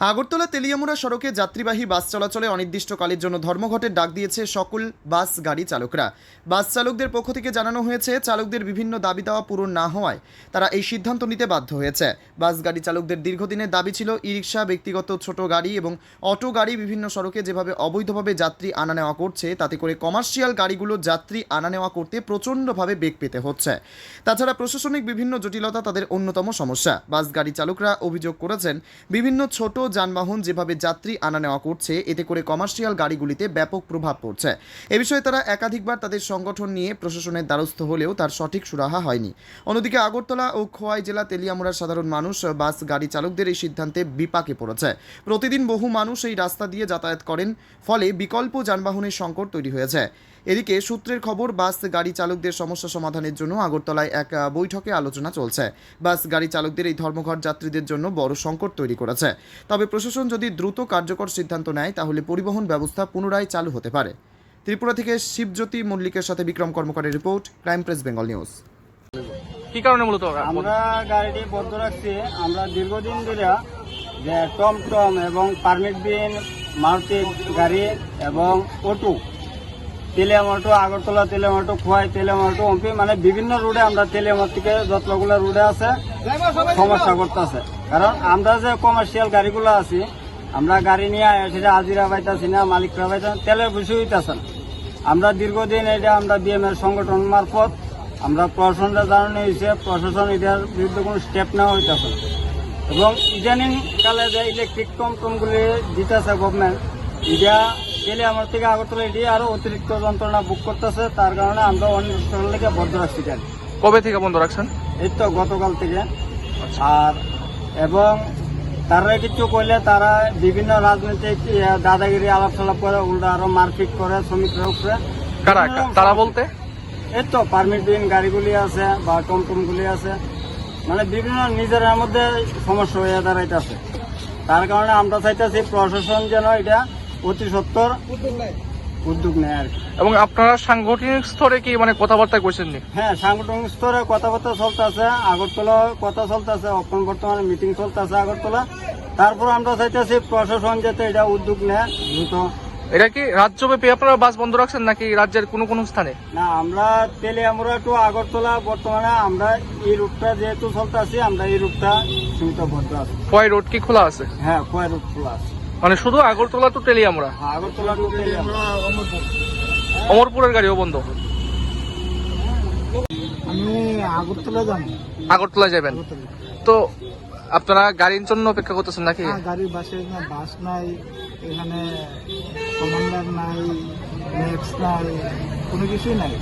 আগরতলা তেলিয়ামুড়া সড়কে যাত্রীবাহী বাস চলাচলে অনির্দিষ্টকালের জন্য ধর্মঘটের ডাক দিয়েছে সকল বাস গাড়ি চালকরা। বাস চালকদের পক্ষ থেকে জানানো হয়েছে, চালকদের বিভিন্ন দাবি দেওয়া পূরণ না হওয়ায় তারা এই সিদ্ধান্ত নিতে বাধ্য হয়েছে। বাস গাড়ি চালকদের দীর্ঘদিনের দাবি ছিল ই রিক্সা ব্যক্তিগত ছোট গাড়ি এবং অটো গাড়ি বিভিন্ন সড়কে যেভাবে অবৈধভাবে যাত্রী আনা নেওয়া করছে, তাতে করে কমার্শিয়াল গাড়িগুলো যাত্রী আনা নেওয়া করতে প্রচণ্ডভাবে বেগ পেতে হচ্ছে। তাছাড়া প্রশাসনিক বিভিন্ন জটিলতা তাদের অন্যতম সমস্যা। বাস গাড়ি চালকরা অভিযোগ করেছেন, বিভিন্ন ছোট যানবাহন যেভাবে যাত্রী আনা নেওয়া করছে, এতে করে কমার্শিয়াল গাড়িগুলিতে ব্যাপক প্রভাব পড়ছে। এ বিষয়ে তারা একাধিকবার তাদের সংগঠন নিয়ে প্রশাসনের দ্বারস্থ হলেও তার সঠিক সুরাহা হয়নি। অন্যদিকে আগরতলা ও খোয়াই জেলা তেলিয়ামুড়ার সাধারণ মানুষ, বাস গাড়ি চালকদের এই সিদ্ধান্তে বিপাকে পড়েছে। প্রতিদিন বহু মানুষ এই রাস্তা দিয়ে যাতায়াত করেন, ফলে বিকল্প যানবাহনের সংকট তৈরি হয়েছে। এদিকে সূত্রের খবর বাস গাড়ি চালকদের সমস্যা সমাধানের জন্য আগরতলায় এক বৈঠকে আলোচনা চলছে। বাস গাড়ি চালকদের এই ধর্মঘট যাত্রীদের জন্য বড় সংকট তৈরি করেছে। তবে প্রশাসন যদি দ্রুত কার্যকর সিদ্ধান্ত নেয় তাহলে পরিবহন ব্যবস্থা পুনরায় চালু হতে পারে। ত্রিপুরা থেকে শিবজ্যোতি মল্লিকের সাথে Bikram কর্মকারের report crime press Bengal news. কি কারণে মূলত আমরা গাড়িটি বন্ধ রাখছি। আমরা দীর্ঘদিন ধরে যে টমটম এবং পারমিট বিন মারুতি গাড়ি এবং অটো তেলিয়ামাটো আগরতলা তেলিয়ামাটো খোয়াই তেলিয়ামাটো অম্পি মানে বিভিন্ন রুটে আমরা তেলিয়ামার থেকে যতগুলো রুটে আছে, সমস্যা করতেছে। কারণ আমরা যে কমার্শিয়াল গাড়িগুলো আছি, আমরা গাড়ি নিয়ে সেটা আজিরা পাইতেছি না, মালিকরা পাইতেছি তেলে বেশি হইতেছে না। আমরা দীর্ঘদিন এটা আমরা বিএমএর সংগঠন মারফত আমরা প্রশাসনটা জানানো হয়েছে, প্রশাসন এটার বিরুদ্ধে কোনো স্টেপ নেওয়া হইতেছে এবং ইদানিং কালে যে ইলেকট্রিক টমটমগুলি দিতেছে গভর্নমেন্ট এটা গেলে আমার থেকে আগরতলা এটি আরও অতিরিক্ত যন্ত্রণা বুক করতেছে। তার কারণে আমরা অনির্দিষ্ট লেগে বন্ধ রাখছি। কবে থেকে বন্ধ রাখছেন? এই তো গতকাল থেকে। আর এবং তারা কিছু করলে তারা বিভিন্ন রাজনৈতিক দাদাগিরি আলাপ সালাপ করে উল্টা আরও মারপিট করে শ্রমিকরা উপরে। কারা? তারা বলতে? এই তো পারমিট গাড়িগুলি আছে বা টমটমগুলি আছে। মানে বিভিন্ন নিজের মধ্যে সমস্যা হয়ে দাঁড়াইতেছে। তার কারণে আমরা চাইতেছি প্রশাসন যেন এটা অতি সত্তর। উদ্যোগ নেয় আর কি। এবং আপনারা সাংগঠনিক স্তরে কি মানে কথাবার্তা করছেন হ্যাঁ সাংগঠনিক স্তরে কথাবার্তা চলতেছে আগরতলা কথা চলতেছে এখন বর্তমানে মিটিং চলতেছে আগরতলা। তারপর আমরা চাইতেছি প্রশাসন যাতে এটা উদ্যোগ নেয় দ্রুত। এটা কি রাজ্যব্যাপী আপনারা বাস বন্ধ রাখছেন নাকি রাজ্যের কোনো কোনো স্থানে? না আমরা তেলে আমরা একটু আগরতলা বর্তমানে আমরা এই রুটটা যেহেতু চলতেছি আমরা এই রুটটা সীমিত বদ্ধ আছি। কয় রোড কি খোলা আছে? হ্যাঁ কয় রোড খোলা আছে। মানে শুধু আগরতলা টু টেলিয়ামরা হ্যাঁ, আগরতলা টু তেলিয়ামুড়া অমরপুরের গাড়িও বন্ধ। আমি আগরতলা যাব। আগরতলা যাবেন। তো আপনারা গাড়ির জন্য অপেক্ষা করতেছেন নাকি? গাড়ি বাসে না বাস নাই এখানে কমান্ডার নাই ম্যাক্স নাই কোনো কিছুই নাই।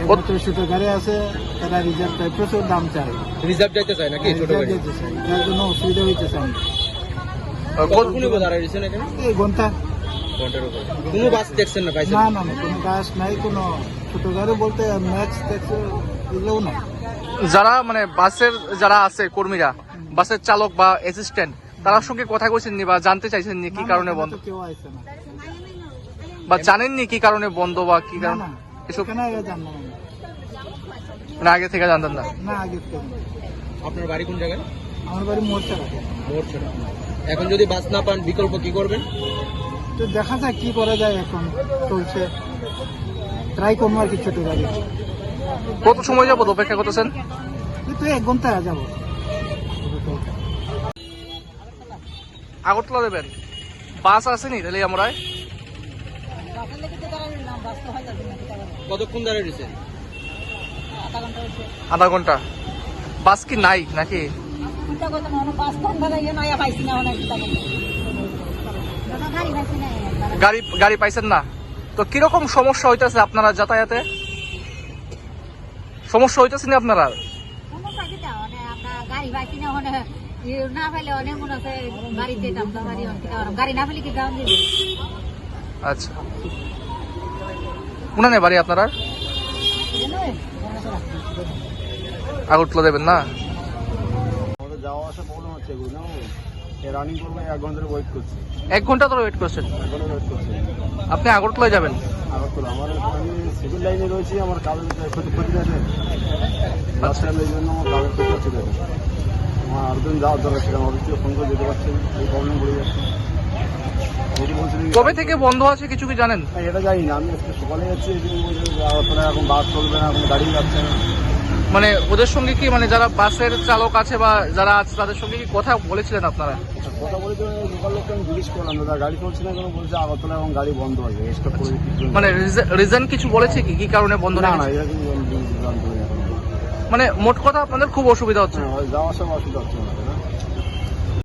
একমাত্র ছোট গাড়ি আছে তারা রিজার্ভ চাই প্রচুর দাম চাই রিজার্ভ যাইতে চায় নাকি ছোট গাড়ি? রিজার্ভ যেতে চাই যার জন্য অসুবিধা হইতেছে আমাদের। আহ, দাঁড়ায় রয়েছেন এখানে? ঘণ্টা। ঘণ্টার উপরে। কোনো বাস দেখছেন না পাইছেন? না না না কোনো বাস নাই কোনো ছোট গাড়ি বলতে ম্যাক্স ট্যাক্সি এগুলোও নাই। যারা মানে বাসের যারা আছে কর্মীরা বাসের চালক বা অ্যাসিস্ট্যান্ট তার সঙ্গে কথা কইছেন নি বা জানতে চাইছেন নি কি কারণে বন্ধ? কেউ আইছে না। বা জানেননি কি কারণে বন্ধ বা কি না কারণে? এসব আমি। মানে আগে থেকে জানতেন না। না আগে থেকে আপনার বাড়ি কোন জায়গায়? আমার বাড়ি মোর্চা রাখে মোরছড়া এখন যদি বাস না পান বিকল্প কি করবেন? তো দেখা যাক কি করা যায় এখন। চলছে। ট্রাই করব আর কি ছোট গাড়ি। কত সময় যাব অপেক্ষা করতেছেন? কিন্তু এক ঘণ্টা যাব। আগরতলা দেবেন? বাস আসেনি তাহলে আমরা? কতক্ষণ দাঁড়িয়ে আধা ঘণ্টা। বাস কি নাই নাকি? চিন্তা করতে না বাস কম ভালো ইয়ে নয়া পাইছি না অনেক চিন্তা গাড়ি পাইছেন না? তো কীরকম সমস্যা হইতেছে আপনারা যাতায়াতে? সমস্যা হইতেছে না আপনারা? আচ্ছা। কোনানে বাড়ি আপনারা আগরতলা দেবেন না? যাওয়া আসা প্রবলেম হচ্ছে এগুলো না? রানিং করব এক ঘণ্টা ধরে ওয়েট করছি। এক ঘণ্টা ধরে ওয়েট করছেন? এক ঘণ্টা ওয়েট করছি। আপনি আগরতলায় যাবেন? আগরতলা আমার আমি সিভিল লাইনে রয়েছি আমার কাগজ ক্ষতি ক্ষতি আছে। লাস্ট টাইম এই জন্য আমার কাগজ ক্ষতি হচ্ছে আমার আর্জেন্ট যাওয়ার দরকার ছিল আমার থেকে ফোন করে যেতে পারছেন এই প্রবলেম পড়ে যাচ্ছে। কবে থেকে বন্ধ আছে কিছু কি জানেন? এটা জানি না আমি আজকে সকালে যাচ্ছি এখন বাস চলবে না এখন গাড়ি যাচ্ছে না। মানে ওদের সঙ্গে কি মানে যারা বাসের চালক আছে বা যারা আছে তাদের সঙ্গে কি কথা বলেছিলেন আপনারা? কথা বলে লোকাল লোককে আমি জিজ্ঞেস করলাম দাদা গাড়ি চলছে না কেন? বলছে আগরতলা এখন গাড়ি বন্ধ স্টপ করে। মানে রিজন কিছু বলেছে কি? কি কারণে বন্ধ না না এরকম মানে মোট কথা আপনাদের খুব অসুবিধা হচ্ছে। হ্যাঁ যাওয়া আসা অসুবিধা হচ্ছে না।